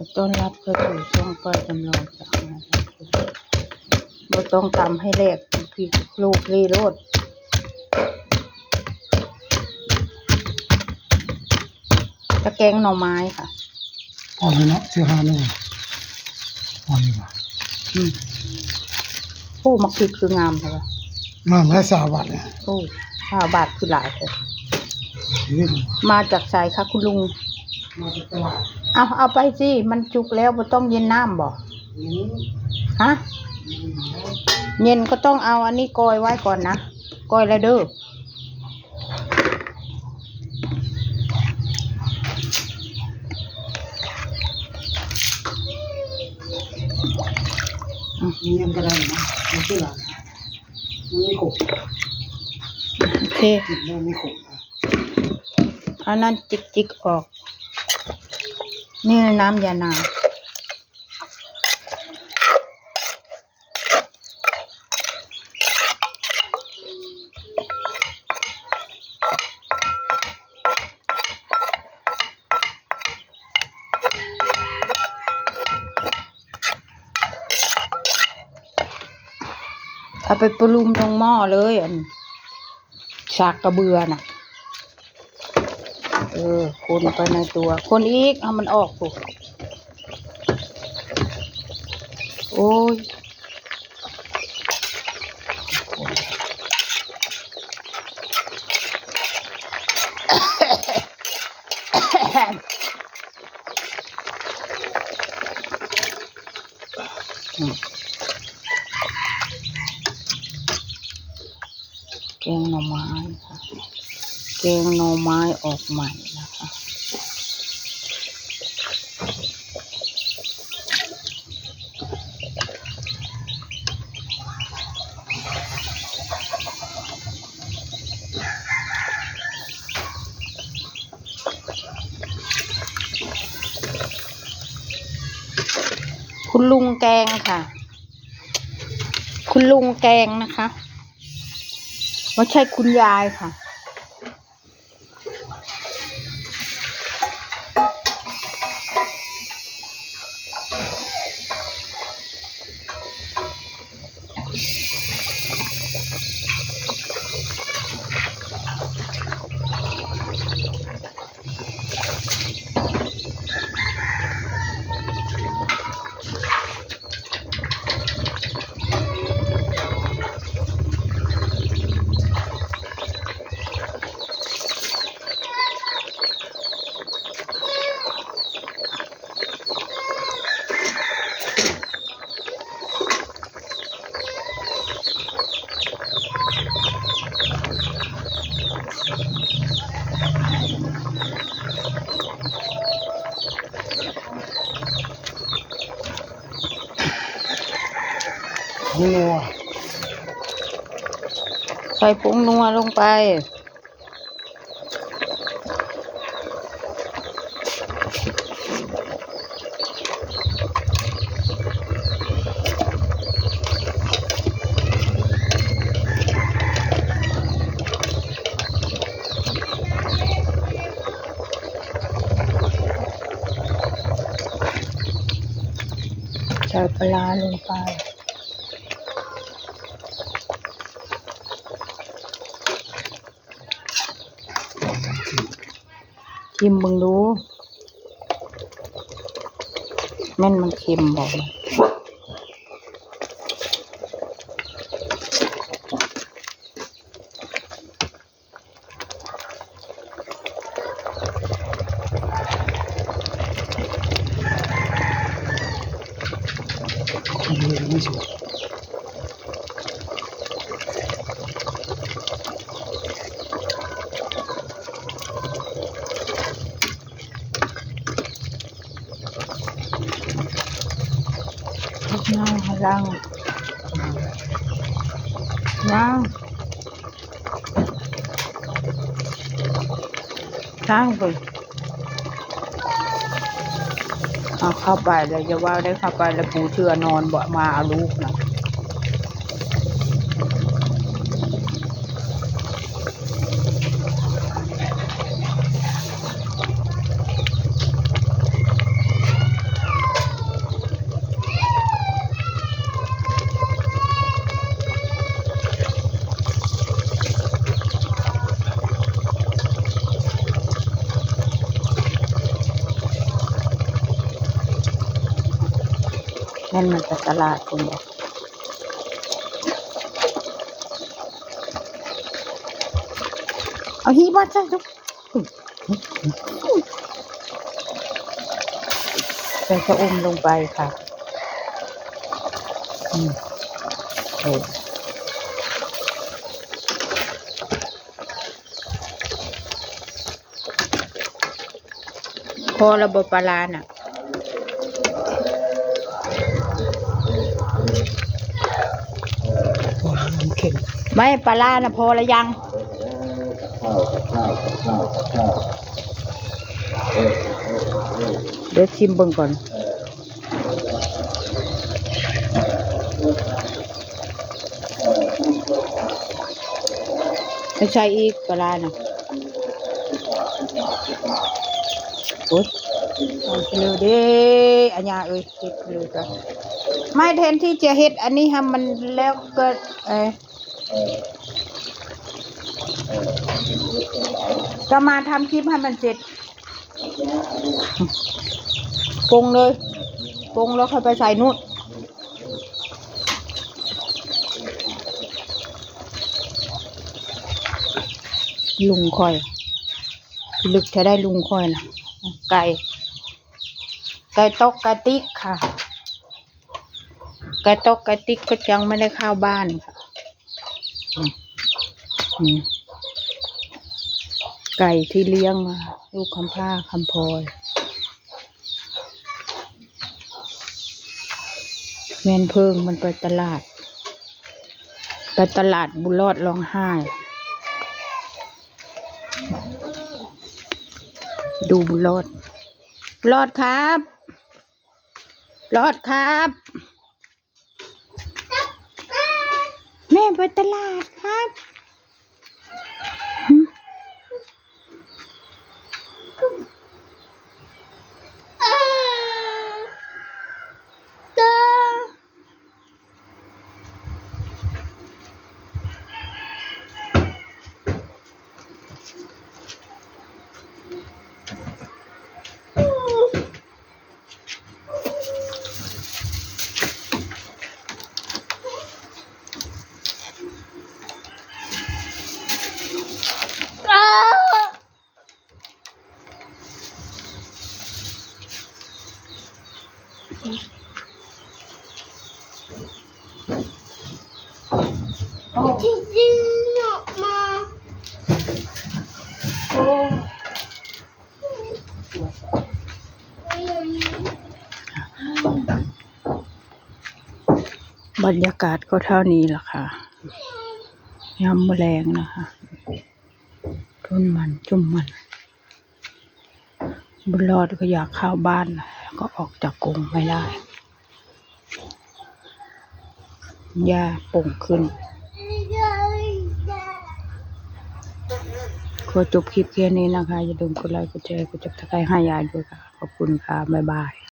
ขอต้อนรับเข้าสู่ช่องป้าจำลองจากนะครับเราต้องทำให้แหลกพี่ลูกรีโรดตะแกงหน่อไม้ค่ะพอเลยเนาะเสื้อผ้านี่พอดีกว่าอืมโอ้มักพริกคืองามใช่ปะมาแม่สาวบัตเนี่ยโอ้ห้าบาทคือหลายเลยชีวิตมาจากสายค่ะคุณลุง มาจากตลาดเอาเอาไปสิมันจุกแล้วบ่ต้องเย็นน้ำบ่นี้ฮะเย็นก็ต้องเอาอันนี้กอยไว้ก่อนนะกอยแล้วเด้อมีเงินก็ได้นะมีเสื้อหลังมันมีขบโอเคกินแล้วมีขบเอานั้นจิกจิกออก นี่น้ำยานาเอาไปปรุมลงหม้อเลยอันชากกระเบือน่ะ เออ คนไปในตัว คนอีกเอามันออกถูกโอ้ย อืมแกงหน่อไม้ค่ะ แกงหน่อไม้ออกใหม่นะคะ คุณลุงแกงค่ะ คุณลุงแกงนะคะ ไม่ใช่คุณยายค่ะ นัว ใส่ผงนัวลงไป ใส่ปลาร้าลงไป ชิมมึงดูแม่นมันเค็มบอกไม่สวย ลูกน้ำพลังน้ำล้างไปเอาเข้าไปเลยจะว่าได้เข้าไปแล้วปูเชื่อนอนบ่มาเอาลูกนะ นั่นมันจะตลาดคุณบอกเอาฮีบอสใส่ลูกใส่ชะอุ้มลงไปค่ะอืมเออพอระบบปลาร้าน่ะ พอแล้วมันเข็มไม่ปลาร้านะพอละยังเดี๋ยวชิมเบิ่งก่อนไม่ใช่อีกปลาร้านะโอ๊ย เอาไปเร็วเด้อันยาเอ้ยเฮ็ดเร็วกันไม่แทนที่จะเฮ็ดอันนี้ทำมันแล้วก็เออจะมาทำคลิปให้มันเสร็จปรุงเลยปรุงแล้วค่อยไปใส่นู่นลุงคอย ลึกจะได้ลุงคอยนะไก่ ไก่ตกไก่ติ๊กค่ะไก่ตกไก่ติ๊กก็ยังไม่ได้เข้าบ้านค่ะไก่ที่เลี้ยงมา ลูกคำผ้าคำพลอยแมนเพิ่งมันไปตลาด ไปตลาดบุรอดร้องไห้ ดูบุรอด รอดครับ รอดครับ แม่ไปตลาดครับหึ บรรยากาศก็เท่านี้แหละค่ะยำแมลงนะคะต้นมันจุ่มมันบุญรอดก็อยากเข้าบ้านนะ ก็ออกจากกรงไม่ได้หญ้าป่งขึ้น ขอจบคลิปแค่นี้นะคะ อย่าลืมกดไลค์กดแชร์กดจับตะไคร้ให้ยายด้วยค่ะ ขอบคุณค่ะ บ๊ายบาย